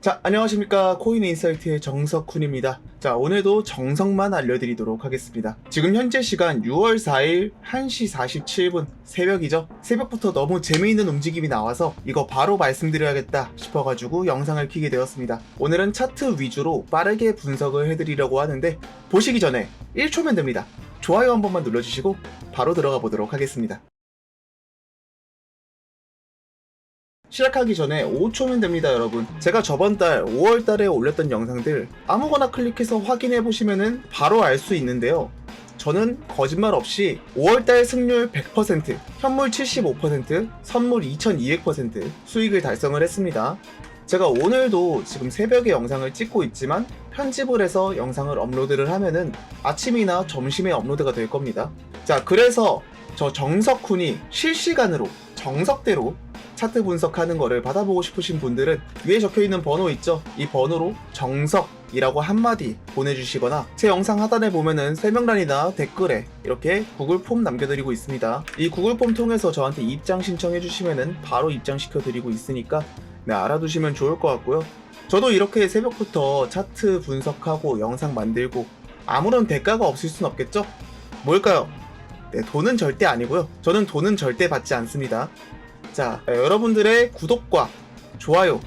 자, 안녕하십니까. 코인 인사이트의 정석훈입니다. 자, 오늘도 정석만 알려드리도록 하겠습니다. 지금 현재 시간 6월 4일 1시 47분 새벽이죠. 새벽부터 너무 재미있는 움직임이 나와서 이거 바로 말씀드려야겠다 싶어가지고 영상을 키게 되었습니다. 오늘은 차트 위주로 빠르게 분석을 해드리려고 하는데 보시기 전에 1초면 됩니다. 좋아요 한 번만 눌러주시고 바로 들어가 보도록 하겠습니다. 시작하기 전에 5초면 됩니다, 여러분. 제가 저번 달 5월 달에 올렸던 영상들 아무거나 클릭해서 확인해 보시면은 바로 알 수 있는데요. 저는 거짓말 없이 5월달 승률 100%, 현물 75%, 선물 2200% 수익을 달성을 했습니다. 제가 오늘도 지금 새벽에 영상을 찍고 있지만 편집을 해서 영상을 업로드를 하면은 아침이나 점심에 업로드가 될 겁니다. 자, 그래서 저 정석훈이 실시간으로 정석대로 차트 분석하는 거를 받아보고 싶으신 분들은 위에 적혀 있는 번호 있죠? 이 번호로 정석 이라고 한마디 보내주시거나 제 영상 하단에 보면은 설명란이나 댓글에 이렇게 구글 폼 남겨드리고 있습니다. 이 구글 폼 통해서 저한테 입장 신청해 주시면은 바로 입장시켜 드리고 있으니까 네, 알아두시면 좋을 것 같고요. 저도 이렇게 새벽부터 차트 분석하고 영상 만들고 아무런 대가가 없을 순 없겠죠? 뭘까요? 네, 돈은 절대 아니고요. 저는 돈은 절대 받지 않습니다. 자, 여러분들의 구독과 좋아요,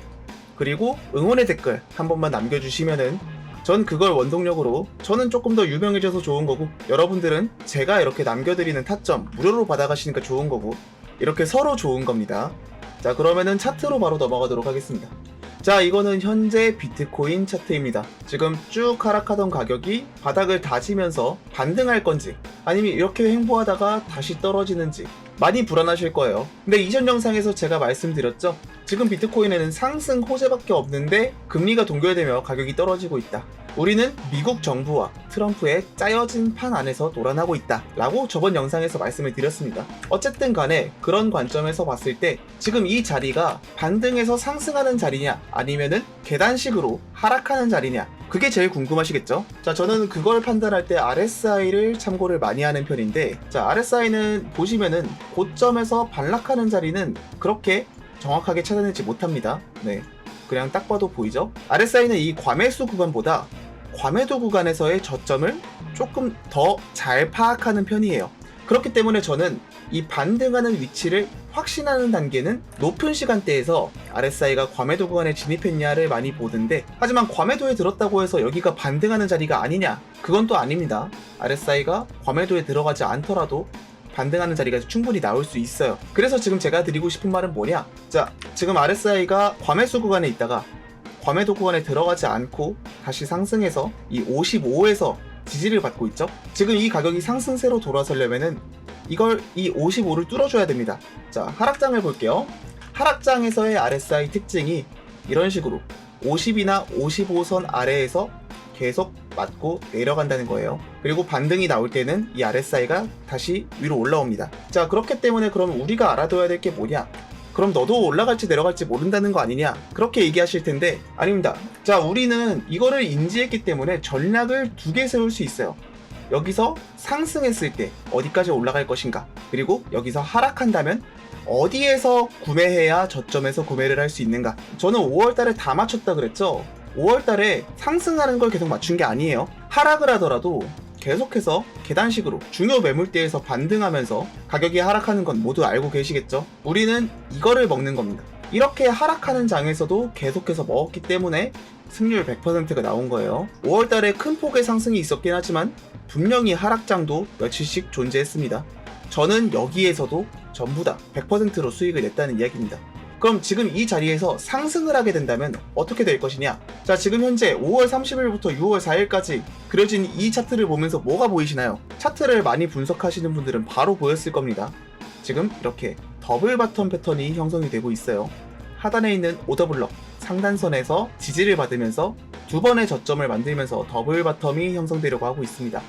그리고 응원의 댓글 한 번만 남겨주시면은 전 그걸 원동력으로 저는 조금 더 유명해져서 좋은 거고 여러분들은 제가 이렇게 남겨드리는 타점 무료로 받아가시니까 좋은 거고 이렇게 서로 좋은 겁니다. 자, 그러면은 차트로 바로 넘어가도록 하겠습니다. 자, 이거는 현재 비트코인 차트입니다. 지금 쭉 하락하던 가격이 바닥을 다지면서 반등할 건지 아니면 이렇게 횡보하다가 다시 떨어지는지 많이 불안하실 거예요. 근데 이전 영상에서 제가 말씀드렸죠. 지금 비트코인에는 상승 호재밖에 없는데 금리가 동결되며 가격이 떨어지고 있다. 우리는 미국 정부와 트럼프의 짜여진 판 안에서 놀아나고 있다. 라고 저번 영상에서 말씀을 드렸습니다. 어쨌든 간에 그런 관점에서 봤을 때 지금 이 자리가 반등해서 상승하는 자리냐 아니면은 계단식으로 하락하는 자리냐 그게 제일 궁금하시겠죠? 자, 저는 그걸 판단할 때 RSI를 참고를 많이 하는 편인데, 자, RSI는 보시면은 고점에서 반락하는 자리는 그렇게 정확하게 찾아내지 못합니다. 네. 그냥 딱 봐도 보이죠? RSI는 이 과매수 구간보다 과매도 구간에서의 저점을 조금 더 잘 파악하는 편이에요. 그렇기 때문에 저는 이 반등하는 위치를 확신하는 단계는 높은 시간대에서 RSI가 과매도 구간에 진입했냐를 많이 보는데 하지만 과매도에 들었다고 해서 여기가 반등하는 자리가 아니냐 그건 또 아닙니다. RSI가 과매도에 들어가지 않더라도 반등하는 자리가 충분히 나올 수 있어요. 그래서 지금 제가 드리고 싶은 말은 뭐냐? 자 지금 RSI가 과매수 구간에 있다가 과매도 구간에 들어가지 않고 다시 상승해서 이 55에서 지지를 받고 있죠? 지금 이 가격이 상승세로 돌아서려면은 이걸 이 55를 뚫어줘야 됩니다. 자, 하락장을 볼게요. 하락장에서의 RSI 특징이 이런 식으로 50이나 55선 아래에서 계속 맞고 내려간다는 거예요. 그리고 반등이 나올 때는 이 RSI가 다시 위로 올라옵니다. 자, 그렇기 때문에 그럼 우리가 알아둬야 될 게 뭐냐? 그럼 너도 올라갈지 내려갈지 모른다는 거 아니냐? 그렇게 얘기하실 텐데 아닙니다. 자, 우리는 이거를 인지했기 때문에 전략을 두 개 세울 수 있어요. 여기서 상승했을 때 어디까지 올라갈 것인가? 그리고 여기서 하락한다면 어디에서 구매해야 저점에서 구매를 할 수 있는가? 저는 5월달에 다 맞췄다 그랬죠? 5월달에 상승하는 걸 계속 맞춘 게 아니에요. 하락을 하더라도 계속해서 계단식으로 중요 매물대에서 반등하면서 가격이 하락하는 건 모두 알고 계시겠죠? 우리는 이거를 먹는 겁니다 이렇게 하락하는 장에서도 계속해서 먹었기 때문에 승률 100%가 나온 거예요 5월 달에 큰 폭의 상승이 있었긴 하지만 분명히 하락장도 며칠씩 존재했습니다. 저는 여기에서도 전부 다 100%로 수익을 냈다는 이야기입니다. 그럼 지금 이 자리에서 상승을 하게 된다면 어떻게 될 것이냐? 자, 지금 현재 5월 30일부터 6월 4일까지 그려진 이 차트를 보면서 뭐가 보이시나요? 차트를 많이 분석하시는 분들은 바로 보였을 겁니다. 지금 이렇게 더블 바텀 패턴이 형성이 되고 있어요. 하단에 있는 오더블럭 상단선에서 지지를 받으면서 두 번의 저점을 만들면서 더블 바텀이 형성되려고 하고 있습니다.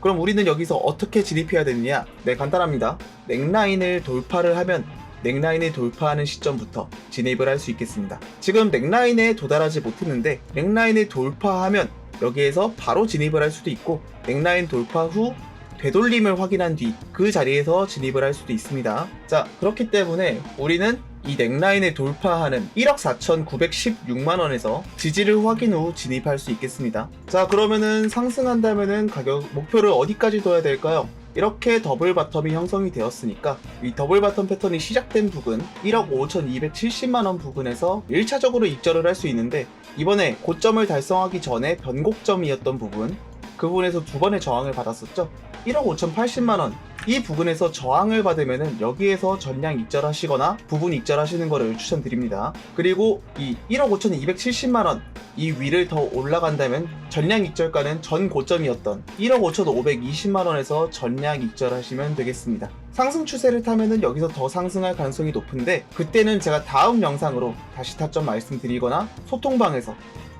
그럼 우리는 여기서 어떻게 진입해야 되느냐? 네, 간단합니다. 넥라인을 돌파를 하면 넥라인을 돌파하는 시점부터 진입을 할 수 있겠습니다. 지금 넥라인에 도달하지 못했는데 넥라인을 돌파하면 여기에서 바로 진입을 할 수도 있고 넥라인 돌파 후 되돌림을 확인한 뒤 그 자리에서 진입을 할 수도 있습니다. 자, 그렇기 때문에 우리는 이 넥라인을 돌파하는 1억 4,916만 원에서 지지를 확인 후 진입할 수 있겠습니다. 자, 그러면은 상승한다면은 가격 목표를 어디까지 둬야 될까요? 이렇게 더블 바텀이 형성이 되었으니까 이 더블 바텀 패턴이 시작된 부근 1억 5,270만 원 부근에서 1차적으로 입절을 할 수 있는데 이번에 고점을 달성하기 전에 변곡점이었던 부분 그 부분에서 두 번의 저항을 받았었죠. 1억 5,080만 원. 이 부분에서 저항을 받으면은 여기에서 전량 입절하시거나 부분 입절하시는 것을 추천드립니다. 그리고 이 1억 5,270만 원. 이 위를 더 올라간다면 전량 입절가는 전 고점이었던 1억 5,520만 원에서 전량 입절하시면 되겠습니다. 상승 추세를 타면은 여기서 더 상승할 가능성이 높은데 그때는 제가 다음 영상으로 다시 타점 말씀드리거나 소통방에서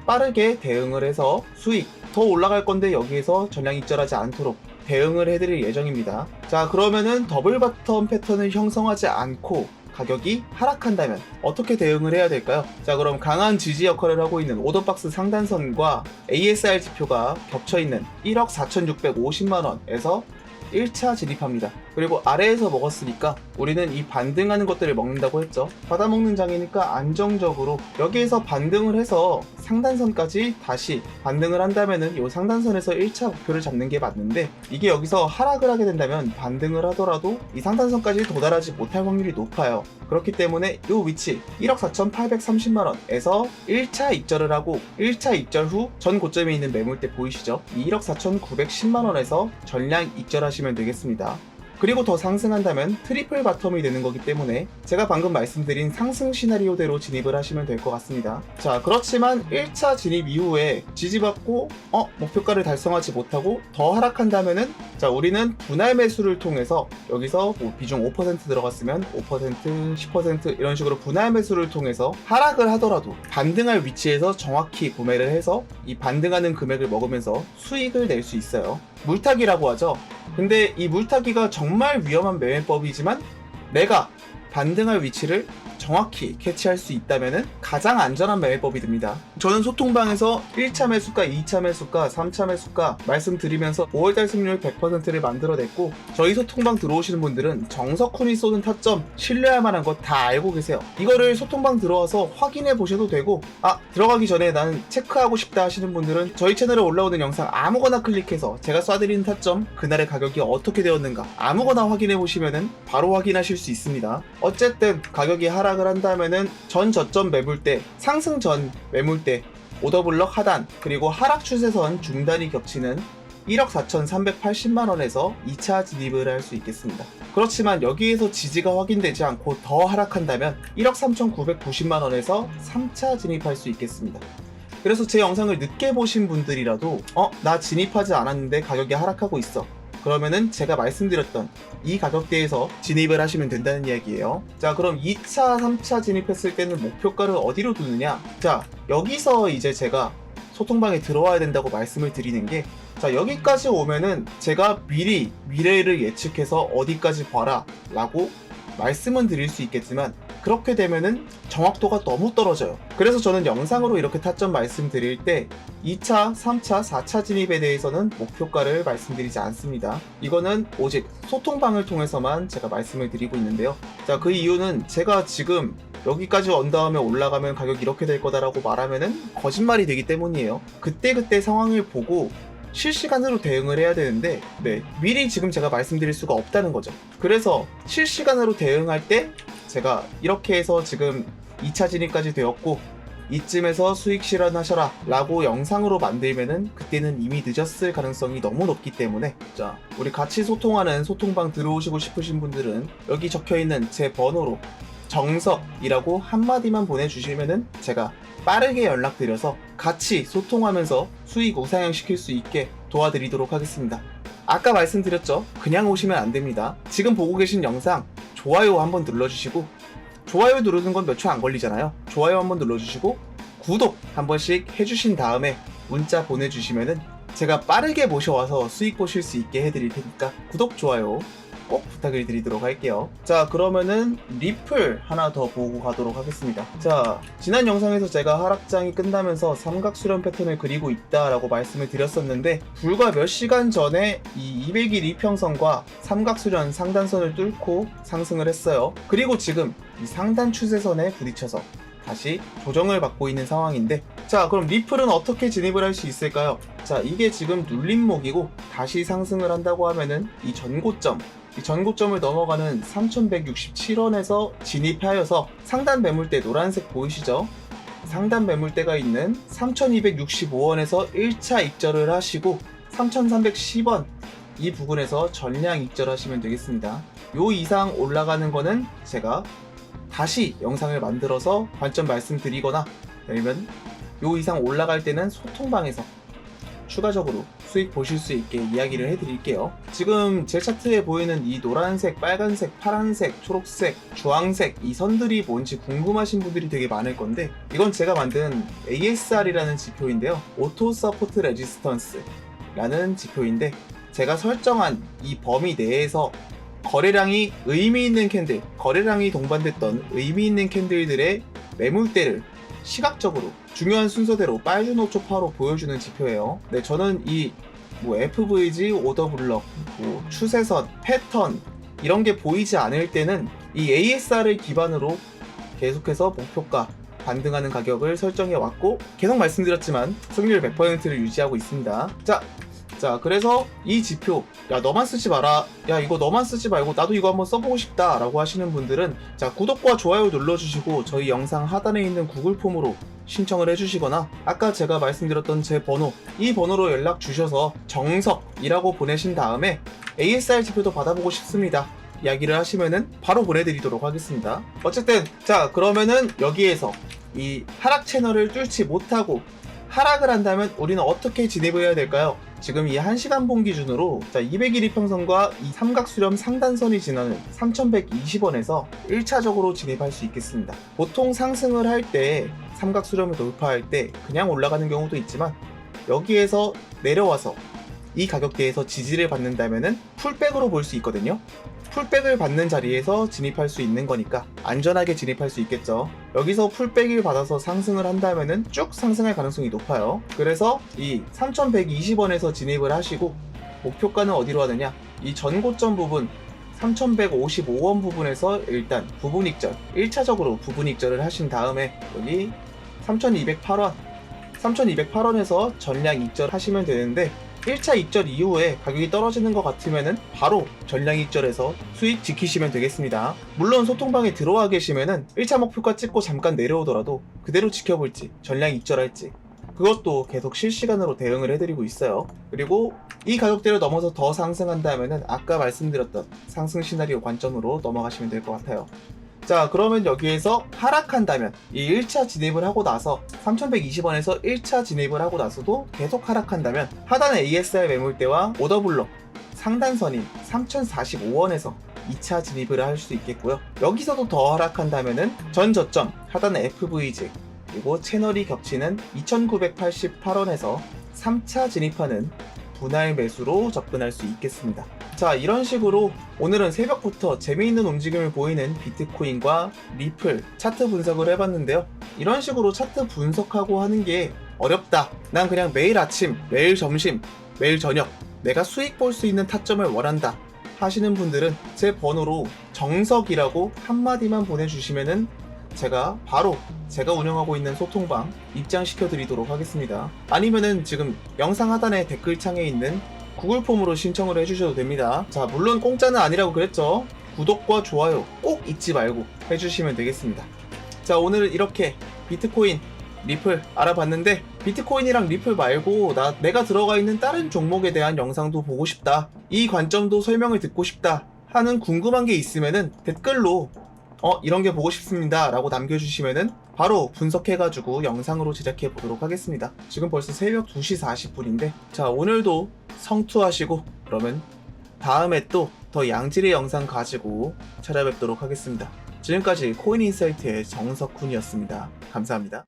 빠르게 대응을 해서 수익 더 올라갈 건데 여기에서 전량 입절하지 않도록 대응을 해드릴 예정입니다. 자 그러면은 더블 바텀 패턴을 형성하지 않고 가격이 하락한다면 어떻게 대응을 해야 될까요? 자 그럼 강한 지지 역할을 하고 있는 오더박스 상단선과 ASR 지표가 겹쳐 있는 1억 4,650만 원에서 1차 진입합니다. 그리고 아래에서 먹었으니까 우리는 이 반등하는 것들을 먹는다고 했죠. 받아먹는 장이니까 안정적으로 여기에서 반등을 해서 상단선까지 다시 반등을 한다면은 이 상단선에서 1차 목표를 잡는 게 맞는데 이게 여기서 하락을 하게 된다면 반등을 하더라도 이 상단선까지 도달하지 못할 확률이 높아요. 그렇기 때문에 이 위치 1억 4,830만 원에서 1차 입절을 하고 1차 입절 후 전 고점에 있는 매물대 보이시죠? 이 1억 4,910만 원에서 전량 입절하시면 되겠습니다. 그리고 더 상승한다면 트리플 바텀이 되는 거기 때문에 제가 방금 말씀드린 상승 시나리오대로 진입을 하시면 될 것 같습니다. 자, 그렇지만 1차 진입 이후에 지지받고 어, 목표가를 달성하지 못하고 더 하락한다면은 자, 우리는 분할 매수를 통해서 여기서 뭐 비중 5% 들어갔으면 5%, 10% 이런 식으로 분할 매수를 통해서 하락을 하더라도 반등할 위치에서 정확히 구매를 해서 이 반등하는 금액을 먹으면서 수익을 낼 수 있어요. 물타기라고 하죠. 근데 이 물타기가 정말 위험한 매매법이지만 내가 반등할 위치를 정확히 캐치할 수 있다면 가장 안전한 매매법이 됩니다. 저는 소통방에서 1차 매수가, 2차 매수가, 3차 매수가 말씀드리면서 5월달 승률 100%를 만들어냈고 저희 소통방 들어오시는 분들은 정석훈이 쏘는 타점 신뢰할 만한 거다 알고 계세요. 이거를 소통방 들어와서 확인해 보셔도 되고 아 들어가기 전에 나는 체크하고 싶다 하시는 분들은 저희 채널에 올라오는 영상 아무거나 클릭해서 제가 쏴드리는 타점 그날의 가격이 어떻게 되었는가 아무거나 확인해 보시면은 바로 확인하실 수 있습니다. 어쨌든 가격이 하락을 한다면은 전 저점 매물대 상승 전 매물대 오더블럭 하단 그리고 하락 추세선 중단이 겹치는 1억 4,380만 원에서 2차 진입을 할 수 있겠습니다. 그렇지만 여기에서 지지가 확인되지 않고 더 하락한다면 1억 3,990만 원에서 3차 진입할 수 있겠습니다. 그래서 제 영상을 늦게 보신 분들이라도 어, 나 진입하지 않았는데 가격이 하락하고 있어. 그러면은 제가 말씀드렸던 이 가격대에서 진입을 하시면 된다는 이야기예요. 자, 그럼 2차, 3차 진입했을 때는 목표가를 어디로 두느냐? 자, 여기서 이제 제가 소통방에 들어와야 된다고 말씀을 드리는 게 자, 여기까지 오면은 제가 미리 미래를 예측해서 어디까지 봐라 라고 말씀은 드릴 수 있겠지만 그렇게 되면은 정확도가 너무 떨어져요. 그래서 저는 영상으로 이렇게 타점 말씀드릴 때 2차, 3차, 4차 진입에 대해서는 목표가를 말씀드리지 않습니다. 이거는 오직 소통방을 통해서만 제가 말씀을 드리고 있는데요. 자, 그 이유는 제가 지금 여기까지 언 다음에 올라가면 가격이 이렇게 될 거다라고 말하면은 거짓말이 되기 때문이에요. 그때그때 상황을 보고 실시간으로 대응을 해야 되는데 네, 미리 지금 제가 말씀드릴 수가 없다는 거죠. 그래서 실시간으로 대응할 때 제가 이렇게 해서 지금 2차 진입까지 되었고 이쯤에서 수익 실현하셔라 라고 영상으로 만들면은 그때는 이미 늦었을 가능성이 너무 높기 때문에 자 우리 같이 소통하는 소통방 들어오시고 싶으신 분들은 여기 적혀있는 제 번호로 정석이라고 한마디만 보내주시면은 제가 빠르게 연락드려서 같이 소통하면서 수익 우상향 시킬 수 있게 도와드리도록 하겠습니다. 아까 말씀드렸죠? 그냥 오시면 안 됩니다. 지금 보고 계신 영상 좋아요 한번 눌러주시고 좋아요 누르는 건 몇 초 안 걸리잖아요. 좋아요 한번 눌러주시고 구독 한 번씩 해주신 다음에 문자 보내주시면은 제가 빠르게 모셔와서 수익 보실 수 있게 해드릴 테니까 구독, 좋아요 꼭 부탁을 드리도록 할게요. 자, 그러면은 리플 하나 더 보고 가도록 하겠습니다. 자, 지난 영상에서 제가 하락장이 끝나면서 삼각수렴 패턴을 그리고 있다라고 말씀을 드렸었는데 불과 몇 시간 전에 이 200일 이평선과 삼각수렴 상단선을 뚫고 상승을 했어요. 그리고 지금 이 상단 추세선에 부딪혀서 다시 조정을 받고 있는 상황인데 자 그럼 리플은 어떻게 진입을 할 수 있을까요? 자 이게 지금 눌림목이고 다시 상승을 한다고 하면은 이 전고점 이 전고점을 넘어가는 3167원에서 진입하여서 상단 매물대 노란색 보이시죠? 상단 매물대가 있는 3265원에서 1차 입절을 하시고 3310원 이 부분에서 전량 입절하시면 되겠습니다. 요 이상 올라가는 거는 제가 다시 영상을 만들어서 관점 말씀드리거나 아니면 요 이상 올라갈 때는 소통방에서 추가적으로 수익 보실 수 있게 이야기를 해드릴게요. 지금 제 차트에 보이는 이 노란색, 빨간색, 파란색, 초록색, 주황색 이 선들이 뭔지 궁금하신 분들이 되게 많을 건데 이건 제가 만든 ASR이라는 지표인데요. 오토 서포트 레지스턴스라는 지표인데 제가 설정한 이 범위 내에서 거래량이 의미 있는 캔들, 거래량이 동반됐던 의미 있는 캔들들의 매물대를 시각적으로 중요한 순서대로 빨주 노초 파로 보여주는 지표예요. 네, 저는 이 뭐 FVG, 오더블럭, 뭐 추세선, 패턴 이런 게 보이지 않을 때는 이 ASR을 기반으로 계속해서 목표가 반등하는 가격을 설정해 왔고 계속 말씀드렸지만 승률 100%를 유지하고 있습니다. 자, 자, 그래서 이 지표, 야, 너만 쓰지 마라. 야, 이거 너만 쓰지 말고 나도 이거 한번 써보고 싶다. 라고 하시는 분들은, 자, 구독과 좋아요 눌러주시고, 저희 영상 하단에 있는 구글 폼으로 신청을 해주시거나, 아까 제가 말씀드렸던 제 번호, 이 번호로 연락 주셔서 정석이라고 보내신 다음에 ASR 지표도 받아보고 싶습니다. 이야기를 하시면은 바로 보내드리도록 하겠습니다. 어쨌든, 자, 그러면은 여기에서 이 하락 채널을 뚫지 못하고 하락을 한다면 우리는 어떻게 진입을 해야 될까요? 지금 이 1시간 본 기준으로 자 200일 이평선과 이 삼각수렴 상단선이 지나는 3120원에서 1차적으로 진입할 수 있겠습니다. 보통 상승을 할 때 삼각수렴을 돌파할 때 그냥 올라가는 경우도 있지만 여기에서 내려와서 이 가격대에서 지지를 받는다면은 풀백으로 볼 수 있거든요. 풀백을 받는 자리에서 진입할 수 있는 거니까 안전하게 진입할 수 있겠죠. 여기서 풀백을 받아서 상승을 한다면은 쭉 상승할 가능성이 높아요. 그래서 이 3120원에서 진입을 하시고 목표가는 어디로 하느냐? 이 전고점 부분 3155원 부분에서 일단 부분 익절 1차적으로 부분 익절을 하신 다음에 여기 3208원 3208원에서 전량 입절 하시면 되는데 1차 입절 이후에 가격이 떨어지는 것 같으면은 바로 전량 입절해서 수익 지키시면 되겠습니다. 물론 소통방에 들어와 계시면은 1차 목표가 찍고 잠깐 내려오더라도 그대로 지켜볼지 전량 입절할지 그것도 계속 실시간으로 대응을 해드리고 있어요. 그리고 이 가격대를 넘어서 더 상승한다면은 아까 말씀드렸던 상승 시나리오 관점으로 넘어가시면 될 것 같아요. 자, 그러면 여기에서 하락한다면 이 1차 진입을 하고 나서 3120원에서 1차 진입을 하고 나서도 계속 하락한다면 하단 ASR 매물대와 오더블럭 상단선인 3045원에서 2차 진입을 할 수 있겠고요. 여기서도 더 하락한다면은 전 저점 하단 FVG 그리고 채널이 겹치는 2988원에서 3차 진입하는 분할 매수로 접근할 수 있겠습니다. 자, 이런 식으로 오늘은 새벽부터 재미있는 움직임을 보이는 비트코인과 리플 차트 분석을 해봤는데요. 이런 식으로 차트 분석하고 하는 게 어렵다. 난 그냥 매일 아침, 매일 점심, 매일 저녁 내가 수익 볼 수 있는 타점을 원한다. 하시는 분들은 제 번호로 정석이라고 한마디만 보내주시면은 제가 바로 제가 운영하고 있는 소통방 입장시켜 드리도록 하겠습니다. 아니면은 지금 영상 하단에 댓글창에 있는 구글 폼으로 신청을 해주셔도 됩니다. 자, 물론 공짜는 아니라고 그랬죠. 구독과 좋아요 꼭 잊지 말고 해주시면 되겠습니다. 자, 오늘 이렇게 비트코인, 리플 알아봤는데 비트코인이랑 리플 말고 나 내가 들어가 있는 다른 종목에 대한 영상도 보고 싶다. 이 관점도 설명을 듣고 싶다. 하는 궁금한 게 있으면은 댓글로 어 이런 게 보고 싶습니다. 라고 남겨주시면은 바로 분석해가지고 영상으로 제작해 보도록 하겠습니다. 지금 벌써 새벽 2시 40분인데 자 오늘도 성투하시고 그러면 다음에 또 더 양질의 영상 가지고 찾아뵙도록 하겠습니다. 지금까지 코인인사이트의 정석훈이었습니다. 감사합니다